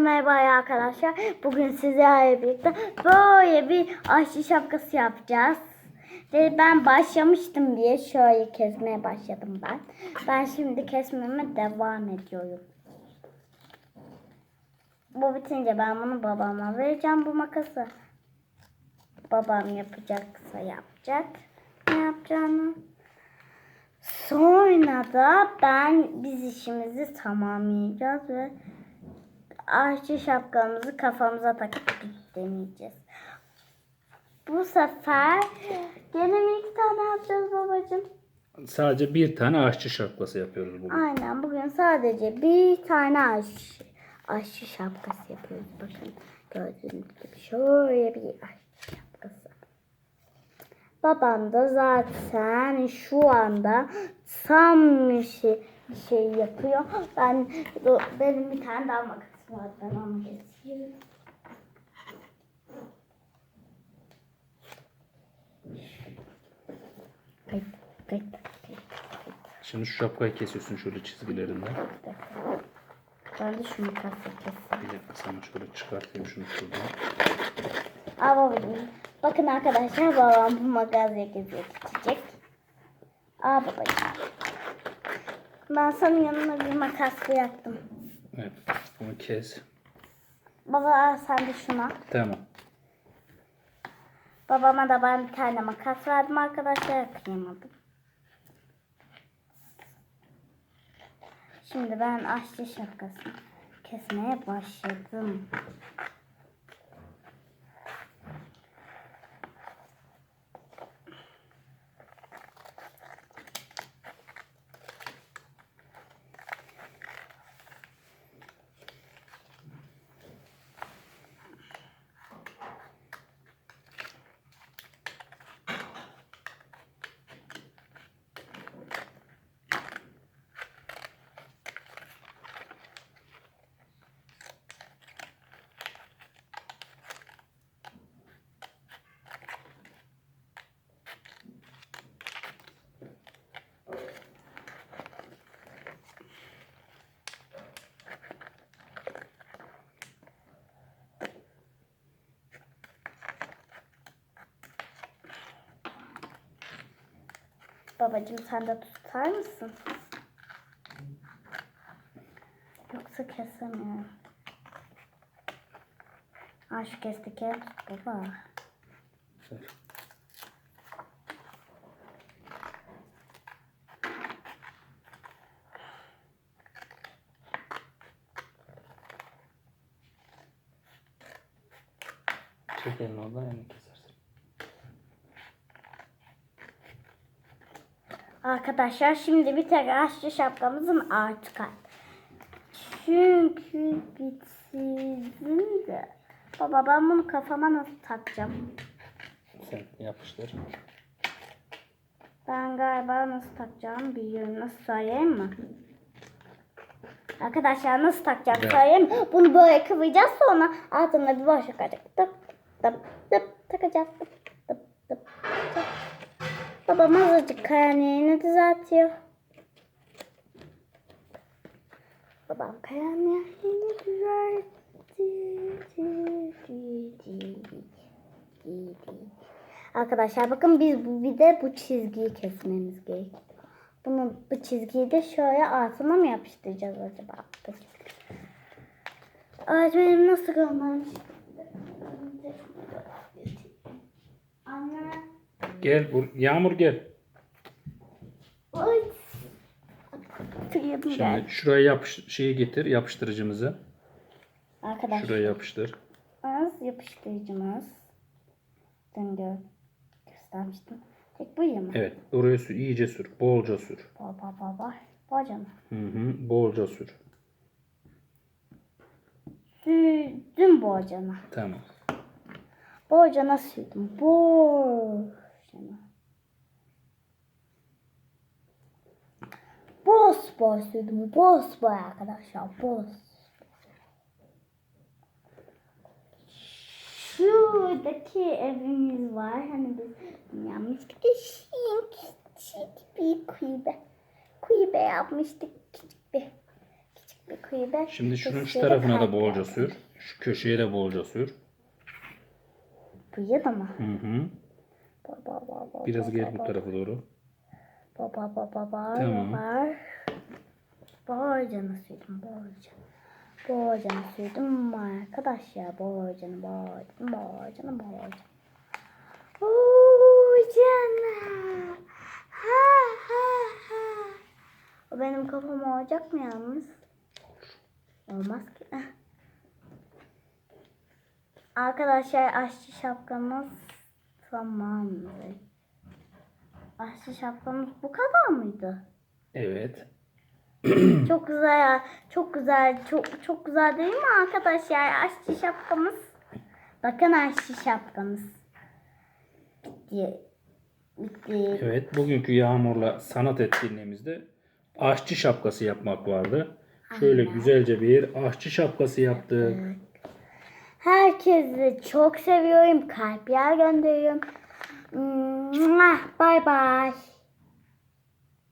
Merhaba arkadaşlar. Bugün sizlerle birlikte böyle bir aşçı şapkası yapacağız. Ben başlamıştım diye şöyle kesmeye başladım ben. Ben şimdi kesmeme devam ediyorum. Bu bitince ben bunu babama vereceğim bu makası. Babam yapacaksa yapacak. Ne yapacağını. Sonra da ben biz işimizi tamamlayacağız ve aşçı şapkamızı kafamıza takıp deneyeceğiz. Bu sefer gene mi iki tane yapacağız babacığım? Sadece bir tane aşçı şapkası yapıyoruz bugün. Aynen bugün sadece bir tane aşçı, aşçı şapkası yapıyoruz. Bakın gördüğünüz gibi şöyle bir aşçı şapkası. Babam da zaten şu anda tam bir şey, bir şey yapıyor. Ben benim bir tane daha makasım var. Ben onu getireyim. Kayıt, kayıt, kayıt. Şimdi şu şapkayı kesiyorsun şöyle çizgilerinden. Ben de şu makası keseyim. Bir dakika sana şöyle çıkartayım şunu şuradan. Aa babacığım. Bakın arkadaşlar babam bu magazya geziyor geçecek. Aa babacığım. Ben sana yanına bir makas bıraktım. Evet bunu kes. Baba sen de şuna. Tamam. Babama da ben bir tane makas verdim arkadaşlar. Kıyamadım. Şimdi ben aşçı şapkasını kesmeye başladım. Babacığım sen de tutar mısın? Yoksa kesemiyorum. Ha şu kestike tut baba. Ver. Çek elini oradan elini Arkadaşlar şimdi bir tek aşçı şapkamızın ağaç kalp. Çünkü bitsin de. Baba ben bunu kafama nasıl takacağım? Sen yapıştır. Ben galiba nasıl takacağım biliyorum. Nasıl söyleyeyim mi? Arkadaşlar nasıl takacağım Evet. söyleyeyim mi? Bunu böyle kıvıracağız sonra altında bir boşluk olacak. Tıp tıp tıp takacağız. Tıp tıp tıp tıp. Babam azıcık kayanlığını düzeltiyor. Babam kayanlığını düzeltti. Arkadaşlar bakın biz bir de bu çizgiyi kesmemiz gerek. Bunu bu çizgiyi de şöyle altına mı yapıştıracağız acaba? Öğretmenim nasıl göndermiş? Gel bur Yağmur gel. Şimdi şuraya yapış şeyi getir yapıştırıcımızı. Arkadaşlar. Şuraya yapıştır. Az yapıştırıcımız. Dün gö göstermiştim. Tek bu mı? Evet oraya sür iyice sür. Bolca sür. Baba baba. Bacana. Hı hı bolca sür. Sürdüm bocana. Tamam. Bocana sürdüm. Bocana. Boz boz sürdüm. Boz boy arkadaşlar. Boz. Şuradaki evimiz var. Hani biz yapmıştık. Küçük bir kulübe. Kulübe yapmıştık. Küçük bir. Küçük bir kulübe. Şimdi şunun şu tarafına da bolca sür. Şu köşeye de bolca sür. Buraya da mı? Hı hı. Baba baba. Biraz baba, gel bu tarafa doğru. Baba baba baba. Tamam. Borcanı sürdüm borcanı. Borcanı sürdüm arkadaşlar. Borcanı borcanı borcanı borcanı. Borcanı. Ha ha ha. O benim kafam olacak mı yalnız? Olmaz ki. Arkadaşlar aşçı şapkamız tamamdır. Aşçı şapkamız bu kadar mıydı? Evet. Çok güzel, çok güzel, çok çok güzel değil mi arkadaşlar? Aşçı şapkamız. Bakın aşçı şapkamız. Bitti. Bitti. Evet. Bugünkü Yağmur'la sanat etkinliğimizde aşçı şapkası yapmak vardı. Şöyle güzelce bir aşçı şapkası yaptık. Herkesi çok seviyorum. Kalpler gönderiyorum. Bye bye.